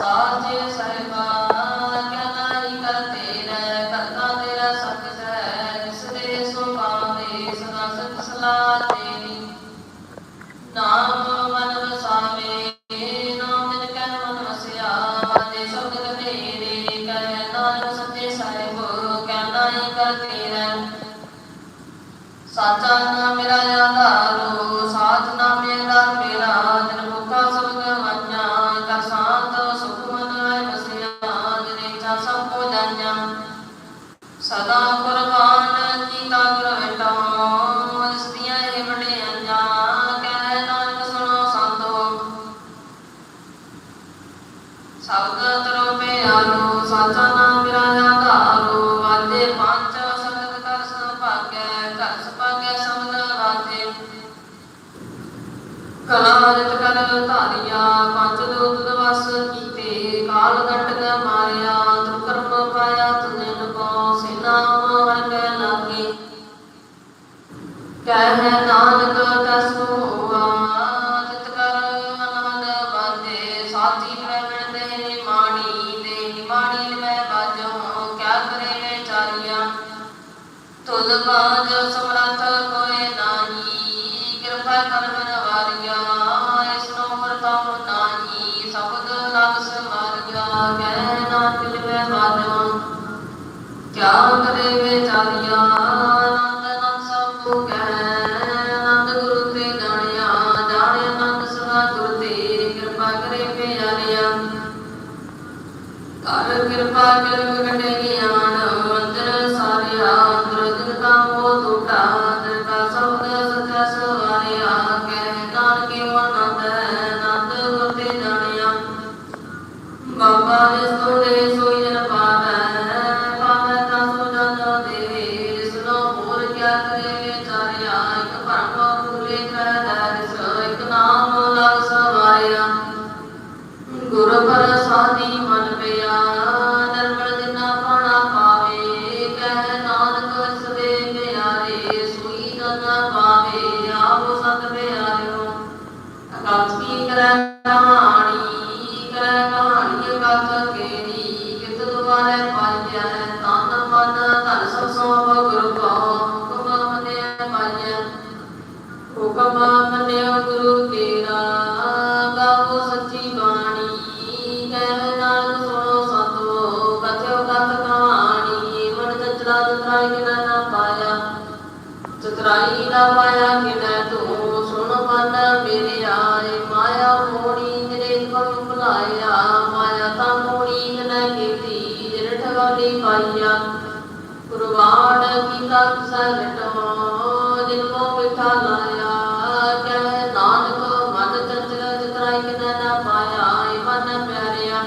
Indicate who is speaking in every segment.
Speaker 1: ਸਾਜੇ ਸਹਿਬਾ ਕਲਾਰਤ ਕਰ ਧਾਰਿਆ, ਪੰਜ ਲੋਕ ਦਵਸ ਕੀਤੇ, ਕਾਲ ਘਟ ਨ ਮਾਰਿਆ ਤੁ ਕਰਮ ਪਾਇਆ, ਤੁਨ ਕੋ ਸਿਨਾ ਮਨ ਲਾਗੇ। ਕਹਿ ਨਾ ਕਹਿ ਨਾ ਕਿਲਵੇ ਹਾਜਮ ਕਿਆ ਕਰੇ ਵਿਚਾਰੀਆ ਲਖ ਸਰਟ ਹੋ ਦਿਲ ਮੋ ਮਿਠਾ ਲਾਇਆ ਕਹਿ ਨਾਨਕ, ਮਨ ਚੰਚਲ ਜਿਤਰਾਈ ਕਿਨੈ ਨਾ ਪਾਇਆ ਏ ਮਨ ਪਿਆਰਿਆ।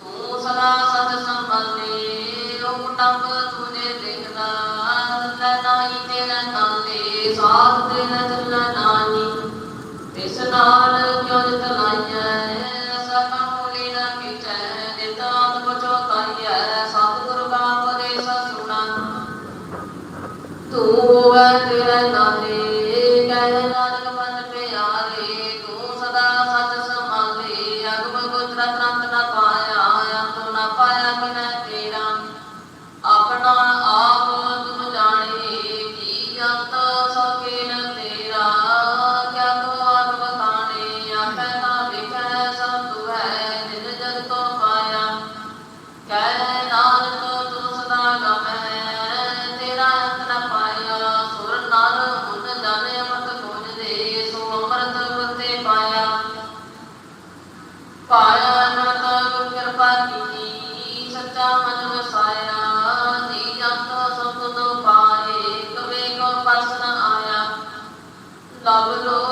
Speaker 1: ਤੂੰ ਸਦਾ ਸਤ ਸੰਭਲੇ ਉਹ ਟੰਬ ਤੁਨੇ ਦੇਖਦਾ ਤੈ ਨਾਹੀ ਤੇਰਾ ਨਾਲੇ ਸਾਥ ਤੇਰਾ ਚੱਲਣਾ ਨਾਹੀ। ਤਿਸ ਨਾਲ ਕਿਉ ਜਿਤ ਲਾਈਐ? ਸਭ ਮੂਲੀ ਨਾ ਕੀਚੈ ਨਿਤਾਨ ਬਚੋ ਤਾਈਐ Tuhan kira nanti kaya nanti. love alone.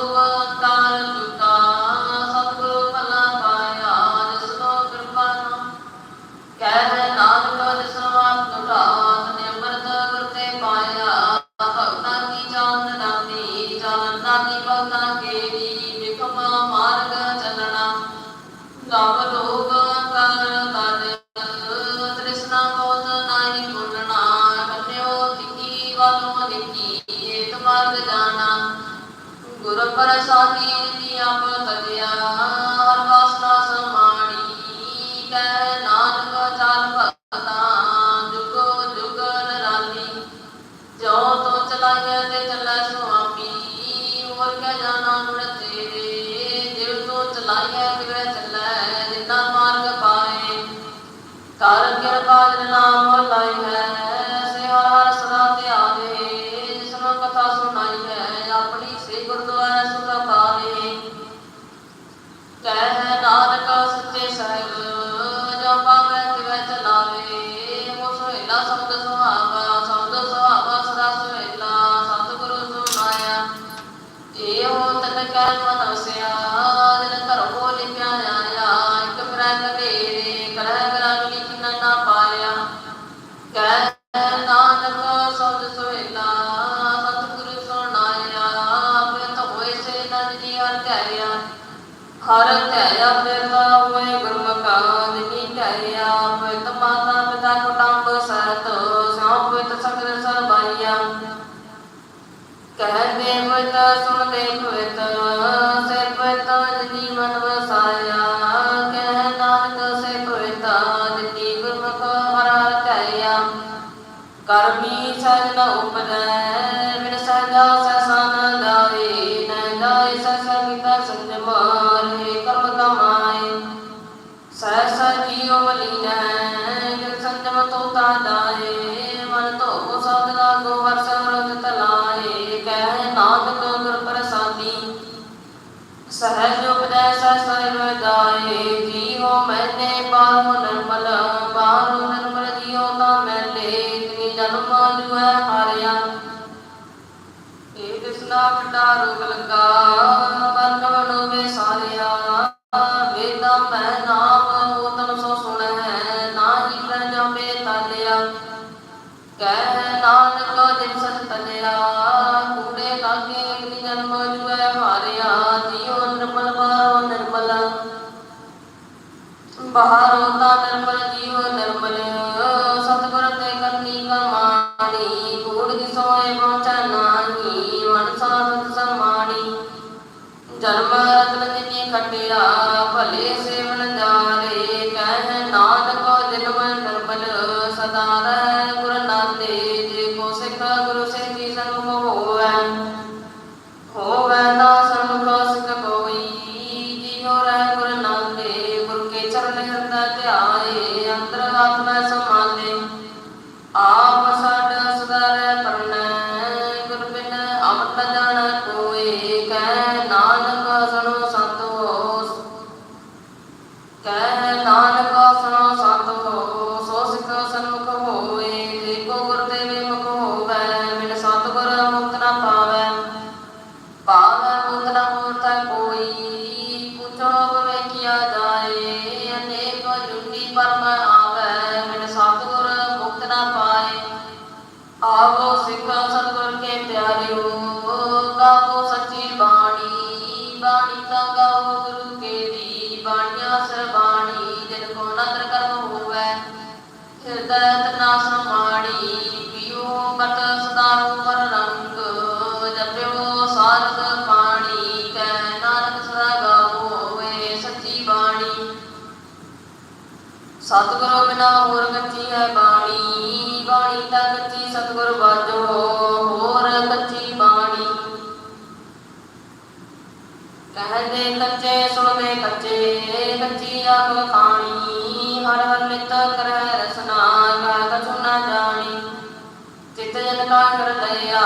Speaker 1: ਚਲਾਇਆ ਚਲਾ ਸੁਆਮੀ ਹੋਰ ਜਾਣਾ ਗੁਣ ਤੇਰੇ। ਦਿਲ ਜਿੰਨਾ ਮਾਰਗ ਪਾਏ। ਕਰ ਕਿਰਪਾ ਨਾਮ ਲਾਈ ਹੈ ਪਵਿਤ ਸੁਣ ਦੇ ਪਵਿਤ ਸੇ ਪਵਿਤ ਜਿਨੀ ਮਨ ਵਸਾਇਆ। ਕਹਿ ਨਾਨਕ ਸੇ ਪਵਿਤ ਜਿਨੀ ਗੁਰਮੁਖ ਹਰਾ ਧਿਆਇਆ ਕਰਮੀ ਸਨ ਉਪਜੈ, ਬਿਨ ਸਦਾ ਸਸਨ ਲਾਵੇ ਨੈ ਲਾਇ ਸਸਨਿਤਾ ਸੰਜਮਾਰੇ ਕਰਮ ਕਮਾਏ। ਸਹਸ ਜੀਉ ਮਲੀਨੈ ਜਿਨ ਸੰਜਮ ਤੋ ਤਾ ਦਾਏ ਮਨ ਤੋ ਸਾਧਨਾ ਗੋਵਰ ਸਮਰਤ ਤਲਾਏ। ਕਹਿ ਨਾਦ கண்டா ரோகலங்கா Namo Tam ਸਤਿਗੁਰੂ ਬਿਨਾ ਹੋਰ ਕੱਚੀ ਹੈ ਬਾਣੀ ਬਾਣੀ ਤਾਂ ਕੱਚੀ ਸਤਿਗੁਰ ਬਾਝੋ ਹੋਰ ਕੱਚੀ ਬਾਣੀ। ਕਹਦੇ ਕੱਚੇ ਸੁਣਵੇ ਕੱਚੇ, ਕੱਚੀ ਆਖ ਖਾਣੀ, ਹਰ ਹਰ ਨਿਤ ਕਰੈ ਰਸਨਾ ਕਰ ਕਛੁ ਨਾ ਜਾਣੀ। ਚਿਤ ਜਨ ਕਾ ਕਰ ਲਿਆ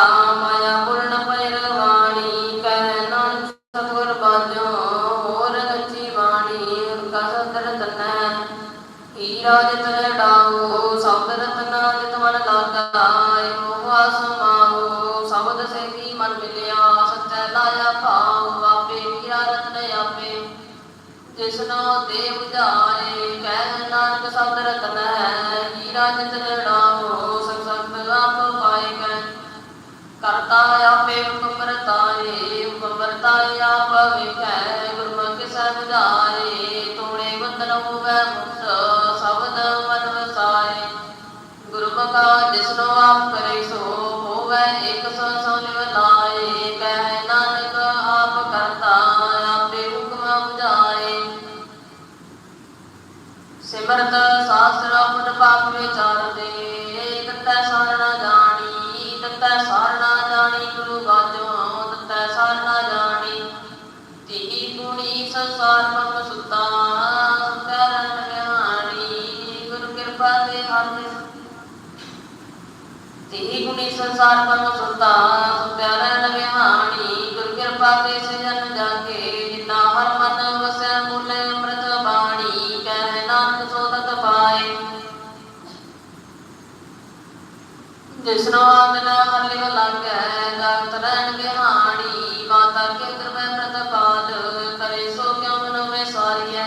Speaker 1: ਨੀਰਜ ਤਰ ਡਾਹੋ ਸਬਦ ਰਤਨਾ ਜਿਤ ਮਨ ਲਾਗਾਏ ਮੋਹ ਅਸਮਾਹੋ ਸਬਦ ਸੇ ਕੀ ਮਨ ਮਿਲਿਆ ਸਚੈ ਲਾਇਆ ਭਾਉ ਆਪੇ ਹੀਰਾ ਰਤਨ ਆਪੇ ਜਿਸਨੋ ਦੇ ਉਜਾਰੇ ਕਹਿ ਨਾਨਕ ਸਬਦ ਰਤਨ ਹੈ ਹੀਰਾ ਜਿਤ ਤਰ ਡਾਹੋ ਸਭ ਸਭ ਆਪ ਪਾਏ ਕੈ ਕਰਤਾ ਆਪੇ ਹੁਕਮ ਰਤਾਏ ਹੁਕਮ ਰਤਾਏ ਆਪ ਵਿਖੈ ਗੁਰਮੁਖ ਸਭ ਧਾਰੇ ਤੋੜੇ ਬੰਦਨ ਹੋਵੇ ਮੁਖ ਗੁਰਮੁਖਾ ਜਿਸਨੋ ਆਪ ਕਰੇ ਸੋ ਹੋਵੈ, ਇੱਕ ਸੋ ਸੋ ਲਿਵ ਲਾਏ, ਕਹਿ ਨਾਨਕ ਆਪ ਕਰਤਾ, ਆਪੇ ਹੁਕਮ ਬੁਝਾਏ। ਸਿਮਰਤ ਸਾਸਰ ਮਨ ਪਾਪ ਵਿਚਾਰਦੇ ਤਤੈ ਸਾਰਣਾ ਤਿਹੀ ਗੁਣੀ ਸੰਸਾਰ ਮਮ ਸੁਤਾ ਸੁਤਿਆਰਨ ਵਿਹਾਣੀ ਗੁਰ ਕਿਰਪਾ ਤੇ ਸਜਨ ਜਾਗੇ, ਜਿਨਾ ਹਰ ਮਨ ਵਸੈ ਮੁਲ ਅੰਮ੍ਰਿਤ ਬਾਣੀ ਕਹਿ ਨਾਨਕ ਸੋ ਤਤ ਪਾਏ ਜਿਸਨੋ ਆਮਨ ਹਰ ਲਿਵ ਲਾਗੈ ਗਾਤ ਰਹਿਣ ਵਿਹਾਣੀ ਮਾਤਾ ਕੇ ਕਰਮੈ ਪ੍ਰਤਪਾਦ ਕਰੇ ਸੋ ਕਿਉ ਮਨੋ ਮੈਂ ਸਾਰੀਐ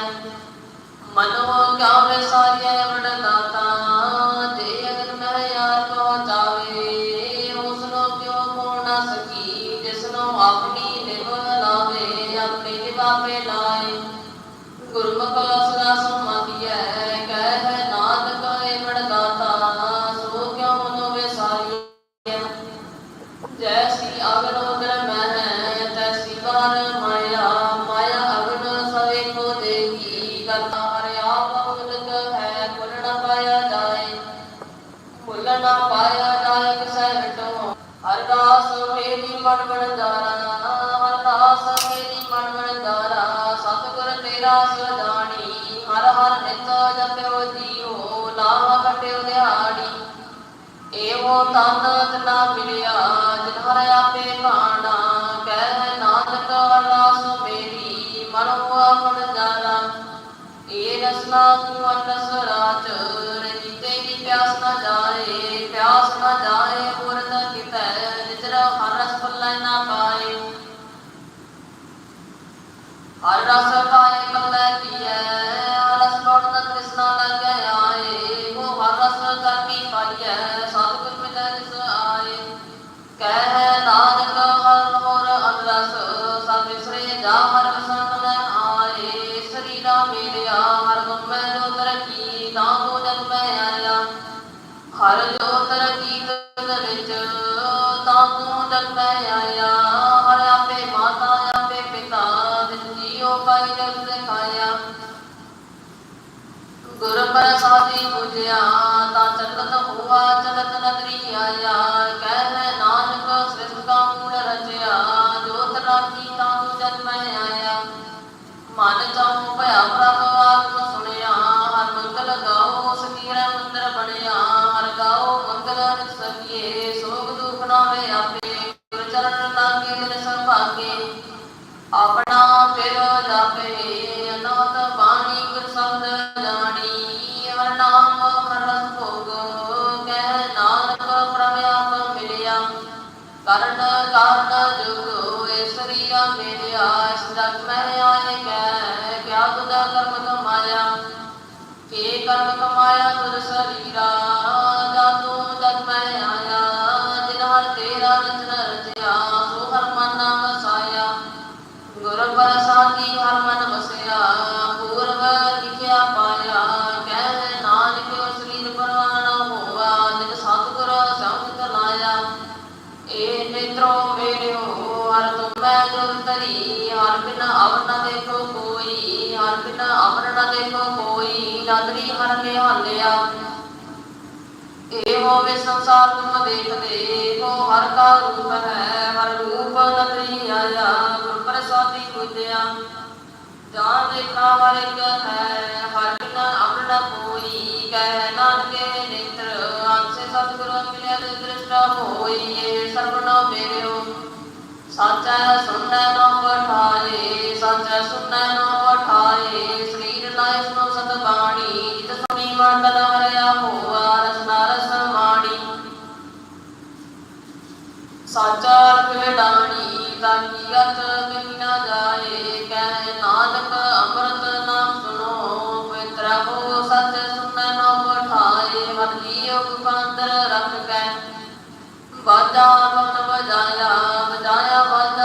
Speaker 1: ਮਨੋ ਕਿਉ ਮੈਂ ਸਾਰੀਐ ਨਾ ਪਾਇਆ ਜਾਏ ਕਿਸੈ ਹਟੋ ਹਰ ਦਾਸ ਮੇਰੀ ਮਨ ਬਣ ਜਾਰਾ ਹਰ ਦਾਸ ਮੇਰੀ ਮਨ ਬਣ ਜਾਰਾ ਸਤਿਗੁਰ ਤੇਰਾ ਸਦਾਣੀ, ਹਰ ਹਰ ਨਿਤ ਜਪਿਓ ਜੀਓ ਨਾਮ ਕਟਿਓ ਦਿਹਾੜੀ। ਏਵੋ ਤਨ ਤਨਾ ਮਿਲਿਆ, ਜਿਨ ਹਰ ਆਪੇ ਭਾਣਾ, ਕਹਿ ਨਾਨਕ ਰਸ ਮੇਰੀ, ਮਨੋ ਆਪਨ ਜਾਣਾ। ਏ ਰਸਨਾ ਤੂੰ ਅਨਸ ਰਾਜ ਰਹੀ ਤੇਰੀ ਪਿਆਸ ਨਾ ਜਾਏ ਪਿਆਸ ਨਾ ਹਰ ਜੋ ਤਰਕੀ ਤਨ ਵਿੱਚ ਤਾਂ ਤੂੰ ਜਗ ਮੈਂ ਆਇਆ, ਹਰ ਆਪੇ ਮਾਤਾ, ਆਪੇ ਪਿਤਾ ਜਿਨ ਜੀਉ ਪਾਈ ਜਗ ਦਿਖਾਇਆ ਗੁਰ ਪ੍ਰਸਾਦੀ ਪੁਜਿਆ ਤਾਂ ਚਲਤ ਹੋਆ ਚਲਤ ਨਦਰੀ ਆਇਆ। ਕਹਿ ਨਾਨਕ, ਸ੍ਰਿਸ਼ਟ ਦਾ ਮੂਲ ਰਚਿਆ, ਜੋਤ ਰਾਖੀ ਤਾਂ ਤੂੰ ਜਨ ਮੈਂ ਆਇਆ। ਮਨ ਚਾਹੂ ਭਇਆ ਪ੍ਰਭ ਹਰ ਕੇ ਹਾਲਿਆ ਏ ਹੋਵੇ ਸੰਸਾਰ ਤੁਮ ਦੇਖਦੇ ਹੋ ਹਰ ਕਾ ਰੂਪ ਹੈ, ਹਰ ਰੂਪ ਨਦਰੀ ਆਇਆ, ਗੁਰ ਪ੍ਰਸਾਦੀ ਪੁਜਿਆ ਜਾਨ ਦੇਖਾ ਹਰ ਇੱਕ ਹੈ, ਹਰ ਬਿਨ ਅਵਰ ਨ ਕੋਈ। ਕਹਿ ਨਾਨਕੇ ਨੇਤਰ ਆਂਸੇ ਸਤਿਗੁਰੂ ਮਿਲਿਆ ਤੇ ਦ੍ਰਿਸ਼ਟਾ ਹੋਈ ਏ ਸਰਵਣੋ ਮੇਰਿਓ। ਸਾਚਾ ਸੁਣੈ ਨੋ ਪਠਾਏ ਸਾਚਾ ਸੁਣੈ ਨੋ ਪਠਾਏ ਸਰੀਰ ਲਾਇ ਸੁਨੋ ਸਤ ਬਾਣੀ ਮੰਦਨਵਰਿਆ ਹੋਵਾ ਰਸਨਾ ਰਸ ਮਾਣੀ ਸਾਚਾ ਰਖਵੇ ਦਾਣੀ ਤਾਂ ਕੀਰਤ ਕਹੀ ਨਾ ਜਾਏ, ਕਹਿ ਨਾਨਕ ਅੰਮ੍ਰਿਤ ਨਾਮ ਸੁਣੋ ਪਵਿੱਤਰ ਹੋ ਸਤ ਸੁਨਨੋ ਪਠਾਏ ਮਨ ਜੀਉ ਪੰਦਰ ਰਖ ਕੈ ਬਾਜਾ ਬਨ ਬਜਾਇਆ ਬਜਾਇਆ ਬਾਜਾ